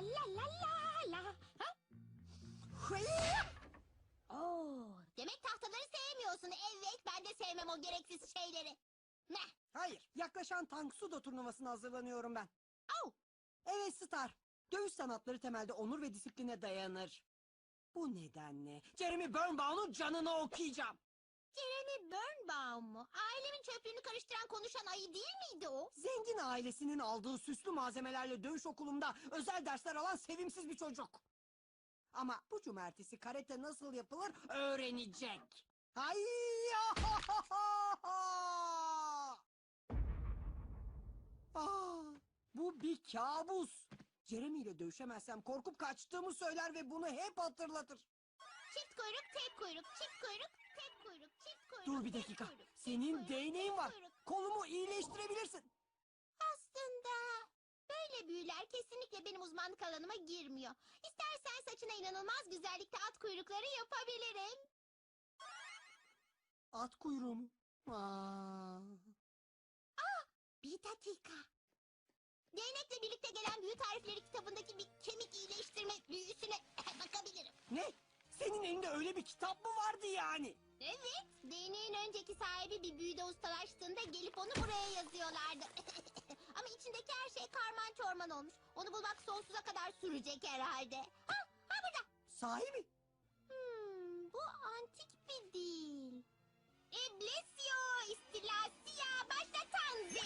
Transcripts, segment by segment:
la la la la. Ha? Oo, demek tahtaları sevmiyorsun. Evet, ben de sevmem o gereksiz şeyleri. Meh. Hayır, yaklaşan tank sudo turnuvasına hazırlanıyorum ben. Au. Evet Star, dövüş sanatları temelde onur ve disipline dayanır. Bu nedenle Jeremy Birnbaum'un canını okuyacağım. Jeremy Birnbaum mu? Ailemin çöplüğünü karıştıran konuşan ayı değil miydi o? Zengin ailesinin aldığı süslü malzemelerle dövüş okulunda özel dersler alan sevimsiz bir çocuk. Ama bu cumartesi karate nasıl yapılır öğrenecek. Hayya! Ah, bu bir kabus. Jeremy ile dövüşemezsem korkup kaçtığımı söyler ve bunu hep hatırlatır. Çift kuyruk, tek kuyruk, çift kuyruk, tek kuyruk, çift kuyruk. Dur bir tek dakika. kuyruk, çift Senin kuyruk, değneğin tek var. kuyruk. Kolumu iyileştirebilirsin. Aslında böyle büyüler kesinlikle benim uzmanlık alanıma girmiyor. İstersen saçına inanılmaz güzellikte at kuyrukları yapabilirim. At kuyruğu mu? Aa. Bir dakika. Değnekle birlikte gelen büyü tarifleri kitabındaki bir kemik iyileştirme büyüsüne öyle bir kitap mı vardı yani? Evet, değneğin önceki sahibi bir büyüde ustalaştığında gelip onu buraya yazıyorlardı. Ama içindeki her şey karman çorman olmuş. Onu bulmak sonsuza kadar sürecek herhalde. Ha, ha burada. Sahi mi? Hmm, bu antik bir dil. Iblesio, istilasya, başla tanzi.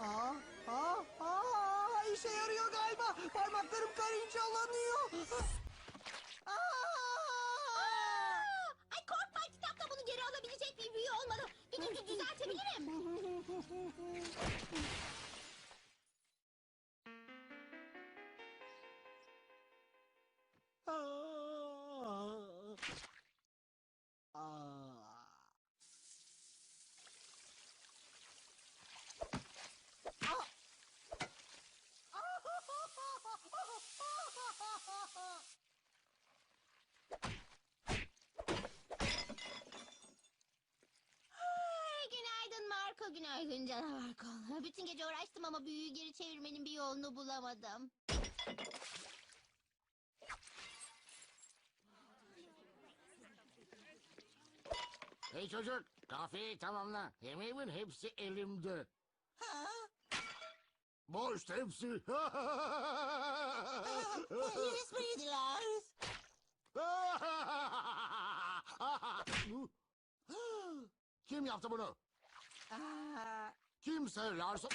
Aa, aa, aa, işe yarıyor galiba. Parmaklarım karıncalanıyor. Marco, günaydın canavar kol. Bütün gece uğraştım ama büyüyü geri çevirmenin bir yolunu bulamadım. Hey çocuk, kahveyi tamamla. Yemeğimin hepsi elimde. Ha? Boş hepsi. Polis miydiler? Kim yaptı bunu? Kim severse...